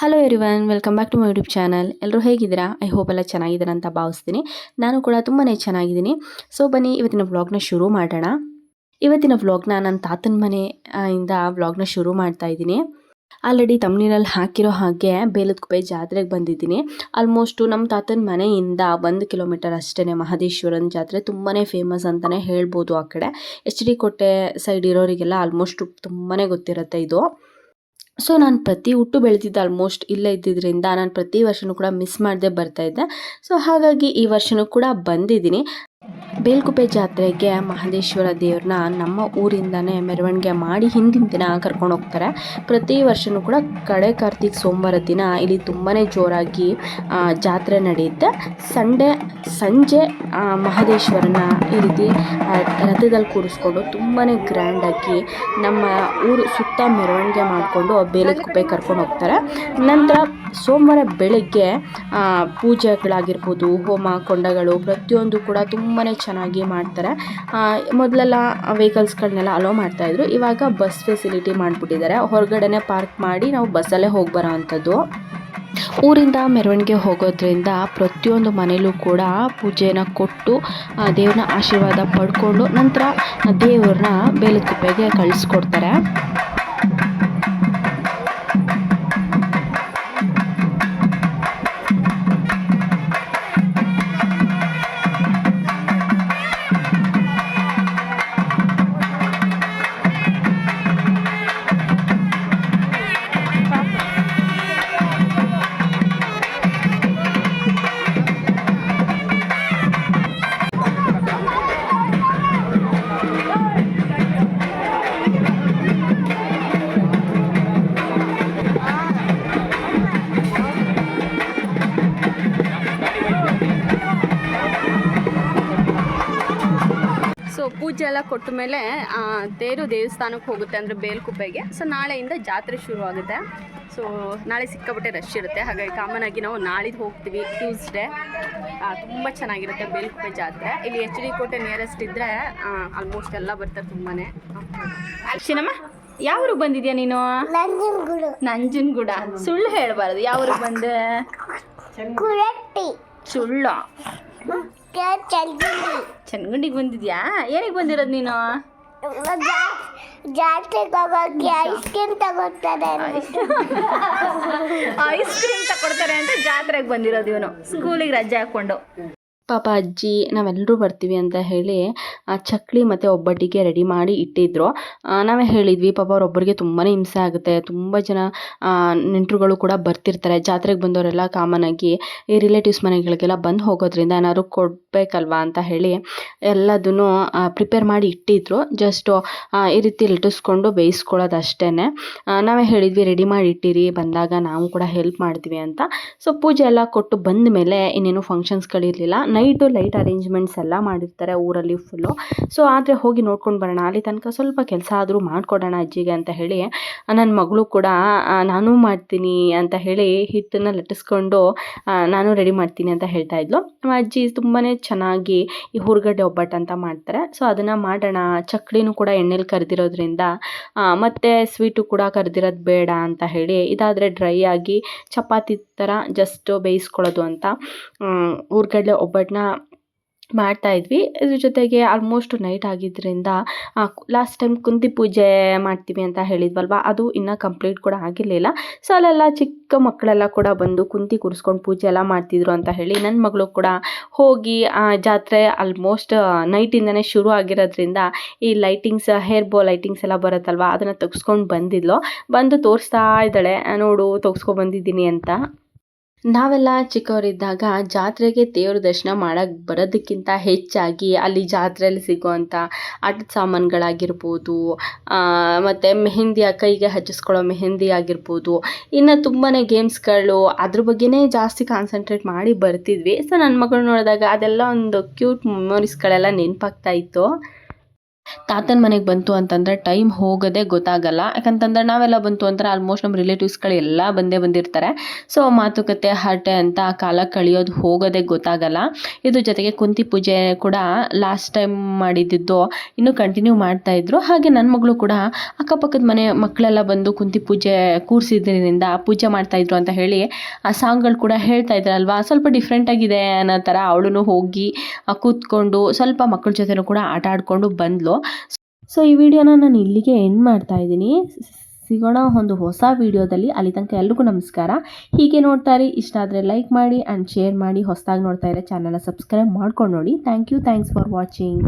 Hello everyone welcome back to my YouTube channel ಎಲ್ಲರೂ ಹೇಗಿದ್ದೀರಾ? I hope ಎಲ್ಲ ಚೆನ್ನಾಗಿದ್ದೀರಾ ಅಂತ ಭಾವಿಸ್ತೀನಿ. ನಾನು ಕೂಡ ತುಂಬಾ ಚೆನ್ನಾಗಿದ್ದೀನಿ. ಸೊ ಬನ್ನಿ, ಇವತ್ತಿನ ವ್ಲಾಗ್ನ ಶುರು ಮಾಡೋಣ. ಇವತ್ತಿನ ವ್ಲಾಗ್ನ ನನ್ನ ತಾತನ ಮನೆ ಇಂದ ವ್ಲಾಗ್ನ ಶುರು ಮಾಡ್ತಾ ಇದ್ದೀನಿ. ಆಲ್ರೆಡಿ ತಮಿಳಿನಲ್ಲಿ ಹಾಕಿರೋ ಹಾಗೆ ಬೇಲದಕುಪ್ಪೆ ಜಾತ್ರೆಗೆ ಬಂದಿದ್ದೀನಿ. ಆಲ್ಮೋಸ್ಟು ನಮ್ಮ ತಾತನ ಮನೆಯಿಂದ ಒಂದು ಕಿಲೋಮೀಟರ್ ಅಷ್ಟೇ ಮಹದೇಶ್ವರನ ಜಾತ್ರೆ ತುಂಬಾ ಫೇಮಸ್ ಅಂತಲೇ ಹೇಳ್ಬೋದು ಆ ಕಡೆ. ಎಚ್ ಡಿ ಕೋಟೆ ಸೈಡ್ ಇರೋರಿಗೆಲ್ಲ ಆಲ್ಮೋಸ್ಟ್ ತುಂಬಾ ಗೊತ್ತಿರುತ್ತೆ ಇದು. ಸೊ ನಾನು ಪ್ರತಿ ಹುಟ್ಟು ಬೆಳೆದಿದ್ದು ಆಲ್ಮೋಸ್ಟ್ ಇಲ್ಲೇ ಇದ್ದಿದ್ದರಿಂದ ನಾನು ಪ್ರತಿ ವರ್ಷವೂ ಕೂಡ ಮಿಸ್ ಮಾಡದೆ ಬರ್ತಾ ಇದ್ದೆ. ಸೊ ಹಾಗಾಗಿ ಈ ವರ್ಷವೂ ಕೂಡ ಬಂದಿದ್ದೀನಿ. ಬೇಲ್ಕುಪ್ಪೆ ಜಾತ್ರೆಗೆ ಮಹದೇಶ್ವರ ದೇವ್ರನ್ನ ನಮ್ಮ ಊರಿಂದನೇ ಮೆರವಣಿಗೆ ಮಾಡಿ ಹಿಂದಿನ ದಿನ ಕರ್ಕೊಂಡು ಹೋಗ್ತಾರೆ. ಪ್ರತಿ ವರ್ಷವೂ ಕೂಡ ಕಡೆ ಕಾರ್ತಿಕ್ ಸೋಮವಾರ ದಿನ ಇಲ್ಲಿ ತುಂಬಾ ಜೋರಾಗಿ ಜಾತ್ರೆ ನಡೆಯುತ್ತೆ. ಸಂಡೆ, ಸಂಜೆ ಮಹದೇಶ್ವರನ ಈ ರೀತಿ ರಥದಲ್ಲಿ ಕೂರಿಸ್ಕೊಂಡು ತುಂಬಾ ಗ್ರ್ಯಾಂಡಾಗಿ ನಮ್ಮ ಊರು ಸುತ್ತ ಮೆರವಣಿಗೆ ಮಾಡಿಕೊಂಡು ಬೇಲದ ಕುಪ್ಪೆ ಕರ್ಕೊಂಡು ಹೋಗ್ತಾರೆ. ನಂತರ ಸೋಮವಾರ ಬೆಳಗ್ಗೆ ಪೂಜೆಗಳಾಗಿರ್ಬೋದು, ಹೋಮ ಕೊಂಡಗಳು ಪ್ರತಿಯೊಂದು ಕೂಡ ತುಂಬಾ ಚೆನ್ನಾಗಿ ಮಾಡ್ತಾರೆ. ಮೊದಲೆಲ್ಲ ವೆಹಿಕಲ್ಸ್ಗಳನ್ನೆಲ್ಲ ಅಲೋ ಮಾಡ್ತಾಯಿದ್ರು. ಇವಾಗ ಬಸ್ ಫೆಸಿಲಿಟಿ ಮಾಡಿಬಿಟ್ಟಿದ್ದಾರೆ. ಹೊರಗಡೆನೆ ಪಾರ್ಕ್ ಮಾಡಿ ನಾವು ಬಸ್ಸಲ್ಲೇ ಹೋಗಿ ಬರೋ ಅಂಥದ್ದು ಊರಿಂದ ಮೆರವಣಿಗೆ ಹೋಗೋದ್ರಿಂದ ಪ್ರತಿಯೊಂದು ಮನೇಲೂ ಕೂಡ ಪೂಜೆಯನ್ನು ಕೊಟ್ಟು ದೇವ್ರನ್ನ ಆಶೀರ್ವಾದ ಪಡ್ಕೊಂಡು ನಂತರ ದೇವ್ರನ್ನ ಬೇಲೆ ತುಪ್ಪೆಗೆ ಕಳಿಸ್ಕೊಡ್ತಾರೆ. ಪೂಜೆ ಎಲ್ಲ ಕೊಟ್ಟ ಮೇಲೆ ತೇರು ದೇವಸ್ಥಾನಕ್ಕೆ ಹೋಗುತ್ತೆ ಅಂದರೆ ಬೇಲ್ಕುಪ್ಪೆಗೆ. ಸೊ ನಾಳೆಯಿಂದ ಜಾತ್ರೆ ಶುರು ಆಗುತ್ತೆ ಸೊ ನಾಳೆ ಸಿಕ್ಕಾಬಿಟ್ಟೆ ರಶ್ ಇರುತ್ತೆ. ಹಾಗಾಗಿ ಕಾಮನ್ ಆಗಿ ನಾವು ನಾಳಿದ್ದು ಹೋಗ್ತೀವಿ ಟ್ಯೂಸ್ಡೇ ತುಂಬ ಚೆನ್ನಾಗಿರುತ್ತೆ ಬೇಲ್ಕುಪ್ಪೆ ಜಾತ್ರೆ. ಇಲ್ಲಿ ಎಚ್ ಡಿ ಕೋಟೆ ನಿಯರೆಸ್ಟ್ ಇದ್ದರೆ ಆಲ್ಮೋಸ್ಟ್ ಎಲ್ಲ ಬರ್ತಾರೆ ತುಂಬಾ ಶಿನಮ್ಮ ಯಾವ ಊರಿಗೆ ಬಂದಿದ್ಯಾ ನೀನು? ನಂಜನಗೂಡು. ನಂಜನಗೂಡ. ಸುಳ್ಳು ಹೇಳಬಾರ್ದು. ಯಾವ ಊರಿಗೆ ಬಂದೆ? ಸುಳ್ಳು. ಚನ್ಗುಂಡಿಗೆ ಬಂದಿದ್ಯಾ? ಏನಕ್ಕೆ ಬಂದಿರೋದು ನೀನು? ಜಾತ್ರೆಗೆ ಹೋಗೋಕೆ ಐಸ್ ಕ್ರೀಮ್ ತಗೊಳ್ತಾರೆ ಐಸ್ ಕ್ರೀಮ್ ತಕೊಡ್ತಾರೆ ಅಂತ ಜಾತ್ರೆಗೆ ಬಂದಿರೋದು ಇವನು. ಸ್ಕೂಲಿಗೆ ರಜೆ ಹಾಕ್ಕೊಂಡು. ಪಾಪ ಅಜ್ಜಿ ನಾವೆಲ್ಲರೂ ಬರ್ತೀವಿ ಅಂತ ಹೇಳಿ, ಆ ಚಕ್ಲಿ ಮತ್ತು ಒಬ್ಬಟ್ಟಿಗೆ ರೆಡಿ ಮಾಡಿ ಇಟ್ಟಿದ್ರು. ನಾವೇ ಹೇಳಿದ್ವಿ, ಪಾಪ ಅವ್ರೊಬ್ಬರಿಗೆ ತುಂಬಾ ಹಿಂಸೆ ಆಗುತ್ತೆ. ತುಂಬ ಜನ ನೆಂಟರುಗಳು ಕೂಡ ಬರ್ತಿರ್ತಾರೆ. ಜಾತ್ರೆಗೆ ಬಂದವರೆಲ್ಲ ಕಾಮನ್ ಆಗಿ, ಈ ರಿಲೇಟಿವ್ಸ್ ಮನೆಗಳಿಗೆಲ್ಲ ಬಂದು ಹೋಗೋದ್ರಿಂದ ಏನಾದ್ರು ಕೊಡಬೇಕಲ್ವಾ ಅಂತ ಹೇಳಿ, ಎಲ್ಲದನ್ನು ಪ್ರಿಪೇರ್ ಮಾಡಿ ಇಟ್ಟಿದ್ರು. ಜಸ್ಟು ಈ ರೀತಿ ಲಟ್ಟಿಸ್ಕೊಂಡು ಬೇಯಿಸ್ಕೊಳ್ಳೋದು ಅಷ್ಟೇ ನಾವೇ ಹೇಳಿದ್ವಿ ರೆಡಿ ಮಾಡಿ ಇಟ್ಟಿರಿ, ಬಂದಾಗ ನಾವು ಕೂಡ ಹೆಲ್ಪ್ ಮಾಡ್ತೀವಿ ಅಂತ. ಸೊ ಪೂಜೆ ಎಲ್ಲ ಕೊಟ್ಟು ಬಂದ ಮೇಲೆ ಇನ್ನೇನು ಫಂಕ್ಷನ್ಸ್ಗಳಿರಲಿಲ್ಲ ನೈಟು ಲೈಟ್ ಅರೇಂಜ್ಮೆಂಟ್ಸ್ ಎಲ್ಲ ಮಾಡಿರ್ತಾರೆ ಊರಲ್ಲಿ ಫುಲ್ಲು ಸೊ ಆದರೆ ಹೋಗಿ ನೋಡ್ಕೊಂಡು ಬರೋಣ. ಅಲ್ಲಿ ತನಕ ಸ್ವಲ್ಪ ಕೆಲಸ ಆದರೂ ಮಾಡಿಕೊಡೋಣ ಅಜ್ಜಿಗೆ ಅಂತ ಹೇಳಿ ನನ್ನ ಮಗಳು ಕೂಡ ನಾನು ಮಾಡ್ತೀನಿ ಅಂತ ಹೇಳಿ ಹಿಟ್ಟನ್ನು ಲಟ್ಟಿಸ್ಕೊಂಡು ನಾನು ರೆಡಿ ಮಾಡ್ತೀನಿ ಅಂತ ಹೇಳ್ತಾ ಇದ್ಲು. ನಮ್ಮ ಅಜ್ಜಿ ತುಂಬಾ ಚೆನ್ನಾಗಿ ಈ ಹುರ್ಗಡ್ಡೆ ಒಬ್ಬಟ್ಟು ಅಂತ ಮಾಡ್ತಾರೆ. ಸೊ ಅದನ್ನು ಮಾಡೋಣ. ಚಕ್ಲಿನೂ ಕೂಡ ಎಣ್ಣೆಲಿ ಕರೆದಿರೋದ್ರಿಂದ ಮತ್ತು ಸ್ವೀಟು ಕೂಡ ಕರೆದಿರೋದು ಬೇಡ ಅಂತ ಹೇಳಿ, ಇದಾದರೆ ಡ್ರೈ ಆಗಿ ಚಪಾತಿ ಥರ ಜಸ್ಟ್ ಬೇಯಿಸ್ಕೊಳ್ಳೋದು ಅಂತ ಹುರ್ಗಡ್ಲೆ ಒಬ್ಬಟ್ಟನ್ನ ಮಾಡ್ತಾ ಇದ್ವಿ. ಇದ್ರ ಜೊತೆಗೆ ಆಲ್ಮೋಸ್ಟ್ ನೈಟ್ ಆಗಿದ್ದರಿಂದ ಲಾಸ್ಟ್ ಟೈಮ್ ಕುಂತಿ ಪೂಜೆ ಮಾಡ್ತೀವಿ ಅಂತ ಹೇಳಿದ್ವಲ್ವ? ಅದು ಇನ್ನೂ ಕಂಪ್ಲೀಟ್ ಕೂಡ ಆಗಿರಲಿಲ್ಲ. ಸೊ ಅಲ್ಲೆಲ್ಲ ಚಿಕ್ಕ ಮಕ್ಕಳೆಲ್ಲ ಕೂಡ ಬಂದು ಕುಂತಿ ಕೂರಿಸ್ಕೊಂಡು ಪೂಜೆ ಎಲ್ಲ ಮಾಡ್ತಿದ್ರು ಅಂತ ಹೇಳಿ ನನ್ನ ಮಗಳು ಕೂಡ ಹೋಗಿ, ಆ, ಜಾತ್ರೆ ಆಲ್ಮೋಸ್ಟ್ ನೈಟಿಂದನೇ ಶುರು ಆಗಿರೋದ್ರಿಂದ ಈ ಲೈಟಿಂಗ್ಸ್ ಹೇರ್ ಬೋ ಲೈಟಿಂಗ್ಸ್ ಎಲ್ಲ ಬರುತ್ತಲ್ವ? ಅದನ್ನು ತೆಗೆಸ್ಕೊಂಡು ಬಂದಿದ್ಲು. ಬಂದು ತೋರಿಸ್ತಾ ಇದ್ದಾಳೆ. ನೋಡು ತೆಗ್ಸ್ಕೊಂಡು ಬಂದಿದ್ದೀನಿ ಅಂತ. ನಾವೆಲ್ಲ ಚಿಕ್ಕವರಿದ್ದಾಗ ಜಾತ್ರೆಗೆ ದೇವ್ರ ದರ್ಶನ ಮಾಡೋಕ್ಕೆ ಬರೋದಕ್ಕಿಂತ ಹೆಚ್ಚಾಗಿ ಅಲ್ಲಿ ಜಾತ್ರೆಯಲ್ಲಿ ಸಿಗುವಂಥ ಆಟದ ಸಾಮಾನುಗಳಾಗಿರ್ಬೋದು ಮತ್ತು ಮೆಹಂದಿ ಕೈಗೆ ಹಚ್ಚಿಸ್ಕೊಳ್ಳೋ ಮೆಹಂದಿ ಆಗಿರ್ಬೋದು, ಇನ್ನು ತುಂಬಾ ಗೇಮ್ಸ್ಗಳು ಅದ್ರ ಬಗ್ಗೆನೇ ಜಾಸ್ತಿ ಕಾನ್ಸಂಟ್ರೇಟ್ ಮಾಡಿ ಬರ್ತಿದ್ವಿ. ಸೊ ನನ್ನ ಮಗಳು ನೋಡಿದಾಗ ಅದೆಲ್ಲ ಒಂದು ಕ್ಯೂಟ್ ಮೆಮೊರೀಸ್ಗಳೆಲ್ಲ ನೆನಪಾಗ್ತಾ ಇತ್ತು. ತಾತನ ಮನೆಗೆ ಬಂತು ಅಂತಂದರೆ ಟೈಮ್ ಹೋಗೋದೇ ಗೊತ್ತಾಗಲ್ಲ. ಯಾಕಂತಂದ್ರೆ ನಾವೆಲ್ಲ ಬಂತು ಅಂದ್ರೆ ಆಲ್ಮೋಸ್ಟ್ ನಮ್ಮ ರಿಲೇಟಿವ್ಸ್ಗಳೆಲ್ಲ ಬಂದೇ ಬಂದಿರ್ತಾರೆ. ಸೊ ಮಾತುಕತೆ ಹರಟೆ ಅಂತ ಕಾಲ ಕಳೆಯೋದು ಹೋಗೋದೇ ಗೊತ್ತಾಗಲ್ಲ. ಇದ್ರ ಜೊತೆಗೆ ಕುಂತಿ ಪೂಜೆ ಕೂಡ ಲಾಸ್ಟ್ ಟೈಮ್ ಮಾಡಿದ್ದು ಇನ್ನೂ ಕಂಟಿನ್ಯೂ ಮಾಡ್ತಾ ಇದ್ರು. ಹಾಗೆ ನನ್ನ ಮಗಳು ಕೂಡ ಅಕ್ಕಪಕ್ಕದ ಮನೆ ಮಕ್ಕಳೆಲ್ಲ ಬಂದು ಕುಂತಿ ಪೂಜೆ ಕೂರಿಸಿದ್ರಿಂದ ಪೂಜೆ ಮಾಡ್ತಾಯಿದ್ರು ಅಂತ ಹೇಳಿ ಆ ಸಾಂಗ್ಗಳು ಕೂಡ ಹೇಳ್ತಾ ಇದ್ರಲ್ವಾ? ಸ್ವಲ್ಪ ಡಿಫ್ರೆಂಟಾಗಿದೆ ಅನ್ನೋ ಥರ ಅವಳು ಹೋಗಿ ಕೂತ್ಕೊಂಡು ಸ್ವಲ್ಪ ಮಕ್ಕಳ ಜೊತೆನೂ ಕೂಡ ಆಟ ಆಡಿಕೊಂಡು ಬಂದಳು ಸೊ ಈ ವಿಡಿಯೋನ ನಾನು ಇಲ್ಲಿಗೆ ಎಂಡ್ ಮಾಡ್ತಾ ಇದ್ದೀನಿ. ಸಿಗೋಣ ಒಂದು ಹೊಸ ವಿಡಿಯೋದಲ್ಲಿ ಅಲ್ಲಿ ತನಕ ಎಲ್ರಿಗೂ ನಮಸ್ಕಾರ. ಹೀಗೆ ನೋಡ್ತಾ ಇರಿ. ಇಷ್ಟ ಆದರೆ ಲೈಕ್ ಮಾಡಿ ಆ್ಯಂಡ್ ಶೇರ್ ಮಾಡಿ. ಹೊಸದಾಗಿ ನೋಡ್ತಾ ಇರೋ ಚಾನಲ್ನ ಸಬ್ಸ್ಕ್ರೈಬ್ ಮಾಡ್ಕೊಂಡು ನೋಡಿ. Thank you thanks for watching